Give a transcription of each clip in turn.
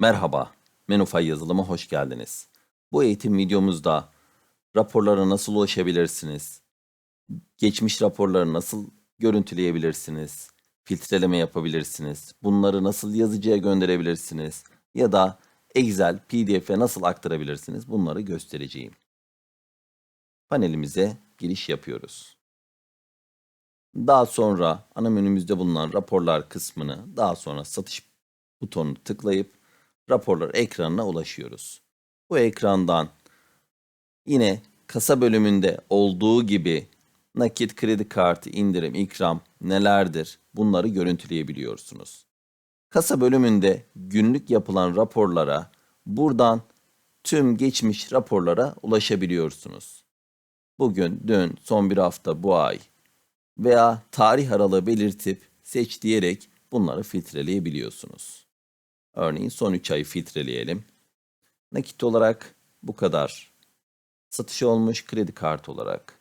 Merhaba, Menufay yazılıma hoş geldiniz. Bu eğitim videomuzda raporlara nasıl ulaşabilirsiniz? Geçmiş raporları nasıl görüntüleyebilirsiniz? Filtreleme yapabilirsiniz? Bunları nasıl yazıcıya gönderebilirsiniz? Ya da Excel, PDF'e nasıl aktarabilirsiniz? Bunları göstereceğim. Panelimize giriş yapıyoruz. Daha sonra ana menümüzde bulunan raporlar kısmını daha sonra satış butonunu tıklayıp raporlar ekranına ulaşıyoruz. Bu ekrandan yine kasa bölümünde olduğu gibi nakit, kredi kartı, indirim, ikram nelerdir bunları görüntüleyebiliyorsunuz. Kasa bölümünde günlük yapılan raporlara buradan tüm geçmiş raporlara ulaşabiliyorsunuz. Bugün, dün, son bir hafta, bu ay veya tarih aralığı belirtip seç diyerek bunları filtreleyebiliyorsunuz. Örneğin son 3 ayı filtreleyelim. Nakit olarak bu kadar. Satış olmuş kredi kartı olarak.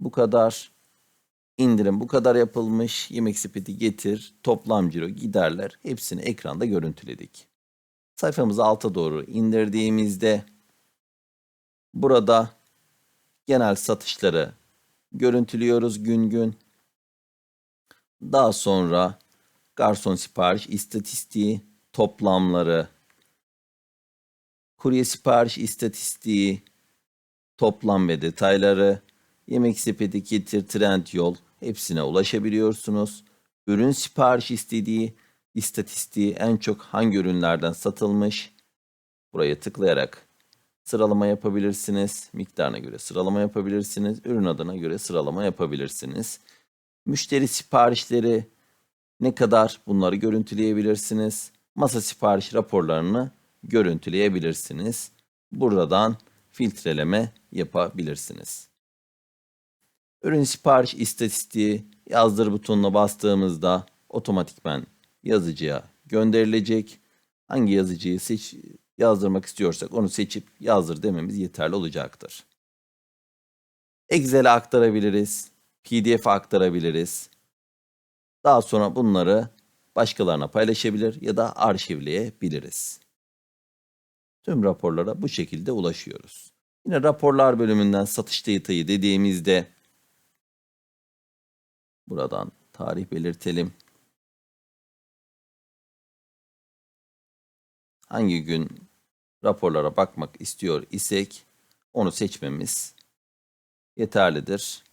Bu kadar. indirim bu kadar yapılmış. Yemek sepeti getir. Toplam ciro giderler. Hepsini ekranda görüntüledik. Sayfamızı alta doğru indirdiğimizde burada genel satışları görüntülüyoruz gün gün. Daha sonra garson sipariş istatistiği, toplamları, kurye sipariş istatistiği, toplam ve detayları, yemek sepeti getir, trend yol hepsine ulaşabiliyorsunuz. Ürün sipariş istediği istatistiği en çok hangi ürünlerden satılmış buraya tıklayarak sıralama yapabilirsiniz. Miktarına göre sıralama yapabilirsiniz. Ürün adına göre sıralama yapabilirsiniz. Müşteri siparişleri ne kadar bunları görüntüleyebilirsiniz. Masa sipariş raporlarını görüntüleyebilirsiniz. Buradan filtreleme yapabilirsiniz. Ürün sipariş istatistiği yazdır butonuna bastığımızda otomatikmen yazıcıya gönderilecek. Hangi yazıcıyı seç yazdırmak istiyorsak onu seçip yazdır dememiz yeterli olacaktır. Excel'e aktarabiliriz, PDF aktarabiliriz. Daha sonra bunları başkalarına paylaşabilir ya da arşivleyebiliriz. Tüm raporlara bu şekilde ulaşıyoruz. Yine raporlar bölümünden satış detayı dediğimizde buradan tarih belirtelim. Hangi gün raporlara bakmak istiyor isek onu seçmemiz yeterlidir.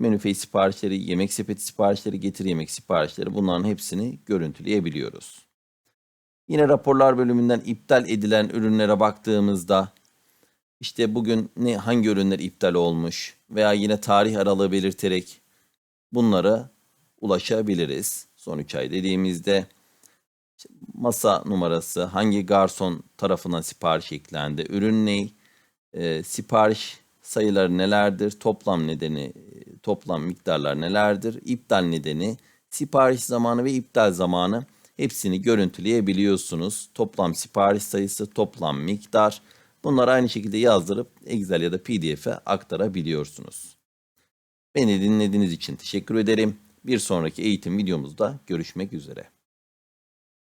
Menüfe siparişleri, yemek sepeti siparişleri, getir yemek siparişleri bunların hepsini görüntüleyebiliyoruz. Yine raporlar bölümünden iptal edilen ürünlere baktığımızda işte bugün ne hangi ürünler iptal olmuş veya yine tarih aralığı belirterek bunlara ulaşabiliriz. Son 3 ay dediğimizde masa numarası, hangi garson tarafından sipariş eklendi, ürün ne, e, sipariş sayıları nelerdir, toplam nedeni, toplam miktarlar nelerdir, iptal nedeni, sipariş zamanı ve iptal zamanı hepsini görüntüleyebiliyorsunuz. Toplam sipariş sayısı, toplam miktar. Bunları aynı şekilde yazdırıp Excel ya da PDF'e aktarabiliyorsunuz. Beni dinlediğiniz için teşekkür ederim. Bir sonraki eğitim videomuzda görüşmek üzere.